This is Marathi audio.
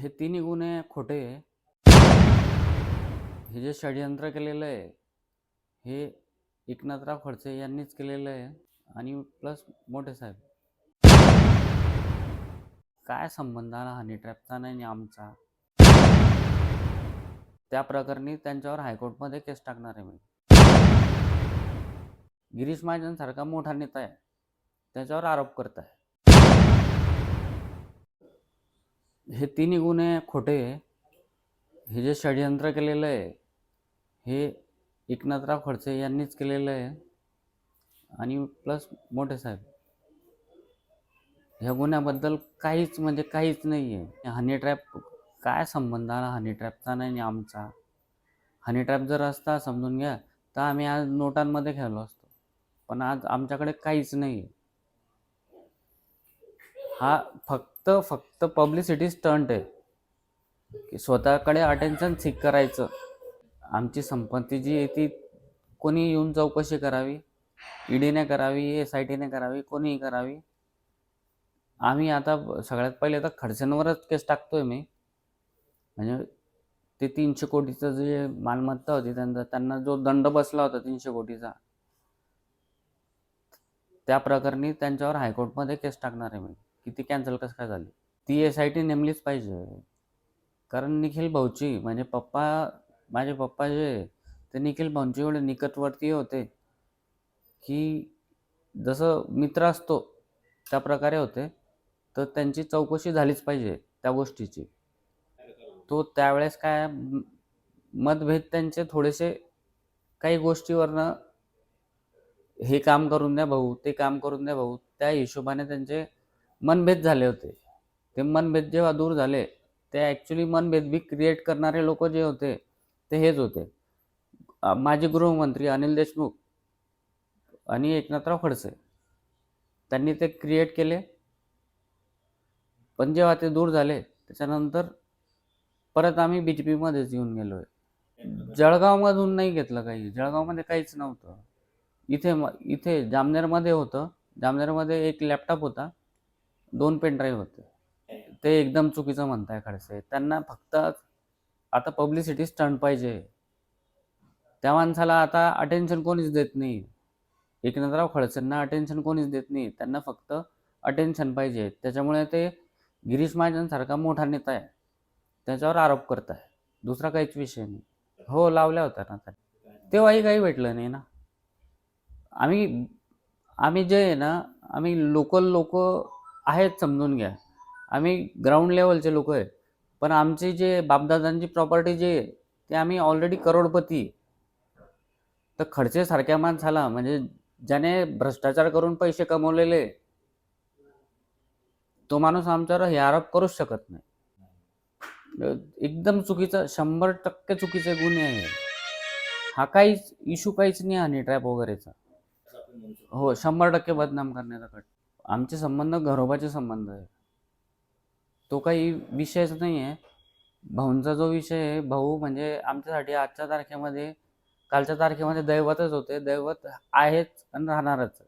हे तिन्ही गुन्हे खोटे हे जे षडयंत्र केलेलं आहे हे एकनाथराव खडसे यांनीच केलेलं आहे आणि प्लस मोठे साहेब. काय संबंध आला हनी ट्रॅपचा नाही आमचा. त्या प्रकरणी त्यांच्यावर हायकोर्टमध्ये केस टाकणार आहे मी. गिरीश महाजनसारखा मोठा नेता आहे. त्याच्यावर आरोप करत आहे हे तिन्ही गुन्हे खोटे हे जे षडयंत्र केलेलं आहे हे एकनाथराव खडसे यांनीच केलेलं आहे. आणि प्लस मोठे साहेब ह्या गुन्ह्याबद्दल काहीच म्हणजे काहीच नाही आहे. हनी ट्रॅप काय संबंध आला हनी ट्रॅपचा नाही आणि आमचा. हनी ट्रॅप जर असता समजून घ्या तर आम्ही आज नोटांमध्ये खेळलो असतो. पण आज आमच्याकडे काहीच नाही आहे. हा फक्त फक्त पब्लिसिटी स्टंट आहे. की स्वतःकडे अटेन्शन सीक करायचं. आमची संपत्ती जी आहे ती कोणी येऊन चौकशी करावी? ईडीने करावी एस आय टीने करावी कोणीही करावी? आम्ही आता सगळ्यात पहिले तर खडसेंवरच केस टाकतोय मी. म्हणजे ते तीनशे कोटीचं जे मालमत्ता होती त्यांचा त्यांना जो दंड बसला होता तीनशे कोटीचा त्या प्रकरणी त्यांच्यावर हायकोर्टमध्ये केस टाकणार आहे मी. की ती कॅन्सल कसं काय झाली? ती एस आय टी नेमलीच पाहिजे. कारण निखिल भाऊची म्हणजे पप्पा माझे पप्पा जे ते निखिल भाऊंचे एवढे निकटवर्तीय होते की जसं मित्र असतो त्या प्रकारे होते तर त्यांची चौकशी झालीच पाहिजे त्या गोष्टीची. तो त्यावेळेस काय मतभेद त्यांचे थोडेसे काही गोष्टीवरनं हे काम करून द्या भाऊ ते काम करून द्या भाऊ त्या हिशोबाने त्यांचे मनभेद झाले होते. ते मनभेद जेव्हा दूर झाले ते ॲक्च्युली मनभेद बी क्रिएट करणारे लोक जे होते ते हेच होते. माजी गृहमंत्री अनिल देशमुख आणि एकनाथराव खडसे त्यांनी ते क्रिएट केले. पण जेव्हा ते दूर झाले त्याच्यानंतर परत आम्ही बी जे पीमध्येच येऊन गेलो आहे जळगावमधून नाही घेतलं काही. जळगावमध्ये काहीच नव्हतं. इथे म- इथे जामनेरमध्ये होतं. जामनेरमध्ये एक लॅपटॉप होता. दोन पेन ड्राईव्ह होते. ते एकदम चुकीचं म्हणताय खडसे. त्यांना फक्त आता पब्लिसिटी स्टंट पाहिजे. त्या माणसाला आता अटेन्शन कोणीच देत नाही. एकनाथराव खडसेंना अटेन्शन कोणीच देत नाही. त्यांना फक्त अटेन्शन पाहिजे. त्याच्यामुळे ते गिरीश महाजनसारखा मोठा नेता आहे. त्याच्यावर आरोप करत आहे दुसरा काहीच विषय नाही. हो लावल्या होत्या ना त्या. तेव्हाही काही भेटलं नाही ना. आम्ही आम्ही जे आहे ना आम्ही लोकल लोक आहेत समजून घ्या. आम्ही ग्राउंड लेवलचे लोक आहे. पण आमची जे बापदादांची प्रॉपर्टी जे आहे ते आम्ही ऑलरेडी करोडपती. तर खडसे सारख्या माणसाला म्हणजे ज्याने भ्रष्टाचार करून पैसे कमवलेले तो माणूस आमच्यावर हे आरोप करूच शकत नाही. एकदम चुकीचा शंभर टक्के चुकीचे गुन्हे आहे. हा काहीच इशू काहीच नाही हनी ट्रॅप वगैरेचा. हो शंभर टक्के बदनाम करण्याचा कट आमचे संबंध घरोबाचे संबंध आहे. तो काही विषयच नाही आहे भाऊंचा जो विषय आहे भाऊ म्हणजे आमच्यासाठी आजच्या तारखेमध्ये कालच्या तारखेमध्ये दैवतच होते. दैवत आहेच आणि राहणारच. आहे.